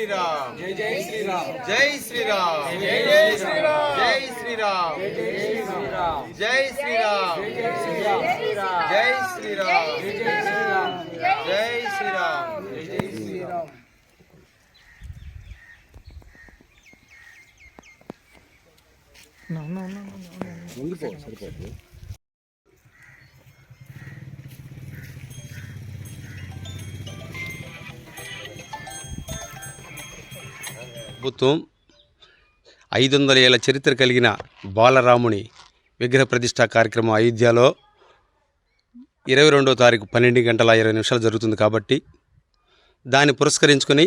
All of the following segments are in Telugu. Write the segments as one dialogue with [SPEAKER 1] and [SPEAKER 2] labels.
[SPEAKER 1] జై శ్రీరామ్ జై శ్రీరామ్ జై శ్రీరామ్ జై శ్రీరామ్ జై శ్రీరామ్ జై శ్రీరామ్ ప్రభుత్వం ఐదు వందల ఏళ్ళ చరిత్ర కలిగిన బాలరాముని విగ్రహ ప్రతిష్ట కార్యక్రమం అయోధ్యలో ఇరవై రెండో తారీఖు పన్నెండు గంటల ఇరవై నిమిషాలు జరుగుతుంది కాబట్టి దాన్ని పురస్కరించుకొని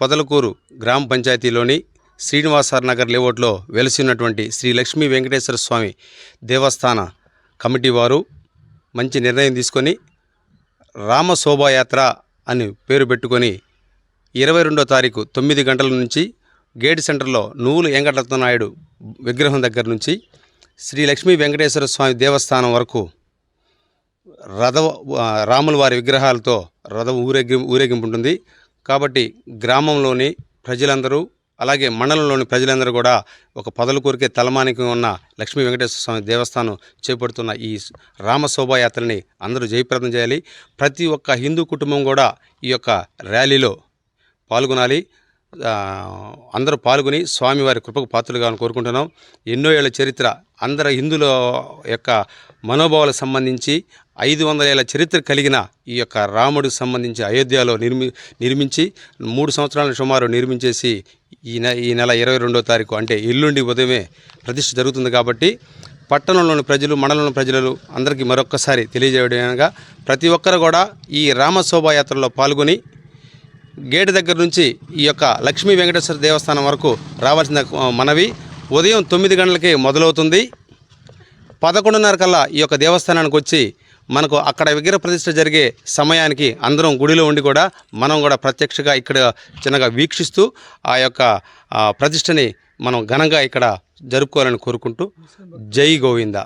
[SPEAKER 1] పొదలకూరు గ్రామ పంచాయతీలోని శ్రీనివాసర్ నగర్ లేఅవుట్లో వెలిసి ఉన్నటువంటి శ్రీ లక్ష్మీ వెంకటేశ్వర స్వామి దేవస్థాన కమిటీ వారు మంచి నిర్ణయం తీసుకొని రామ శోభాయాత్ర అని పేరు పెట్టుకొని ఇరవై రెండో తారీఖు తొమ్మిది గంటల నుంచి గేట్ సెంటర్లో నువ్వులు వెంకటరత్న నాయుడు విగ్రహం దగ్గర నుంచి శ్రీ లక్ష్మీ వెంకటేశ్వర స్వామి దేవస్థానం వరకు రథ రాముల వారి విగ్రహాలతో రథం ఊరేగి ఊరేగింపు ఉంటుంది. కాబట్టి గ్రామంలోని ప్రజలందరూ అలాగే మండలంలోని ప్రజలందరూ కూడా ఒక పదలు కోరికే తలమానికి ఉన్న లక్ష్మీ వెంకటేశ్వర స్వామి దేవస్థానం చేపడుతున్న ఈ రామ శోభాయాత్రని అందరూ జయప్రదం చేయాలి. ప్రతి ఒక్క హిందూ కుటుంబం కూడా ఈ యొక్క ర్యాలీలో పాల్గొనాలి. అందరూ పాల్గొని స్వామివారి కృపకు పాత్రలుగా కోరుకుంటున్నాం. ఎన్నో ఏళ్ళ చరిత్ర అందరు హిందువుల యొక్క మనోభావాలకు సంబంధించి ఐదు వందల ఏళ్ళ చరిత్ర కలిగిన ఈ యొక్క రాముడికి సంబంధించి అయోధ్యలో నిర్మి నిర్మించి మూడు సంవత్సరాల సుమారు నిర్మించేసి ఈ నె ఈ నెల ఇరవై రెండో తారీఖు అంటే ఎల్లుండి ఉదయమే ప్రతిష్ఠ జరుగుతుంది కాబట్టి పట్టణంలోని ప్రజలు మండలంలోని ప్రజలు అందరికీ మరొక్కసారి తెలియజేయడంగా ప్రతి ఒక్కరు కూడా ఈ రామ శోభాయాత్రలో పాల్గొని గేట్ దగ్గర నుంచి ఈ యొక్క లక్ష్మీ వెంకటేశ్వర దేవస్థానం వరకు రావాల్సిన మనవి ఉదయం తొమ్మిది గంటలకి మొదలవుతుంది. పదకొండున్నర కల్లా ఈ యొక్క దేవస్థానానికి వచ్చి మనకు అక్కడ విగ్రహ ప్రతిష్ట జరిగే సమయానికి అందరం గుడిలో ఉండి కూడా మనం కూడా ప్రత్యక్షంగా ఇక్కడ చిన్నగా వీక్షిస్తూ ఆ యొక్క ప్రతిష్టని మనం ఘనంగా ఇక్కడ జరుపుకోవాలని కోరుకుంటూ జై గోవింద.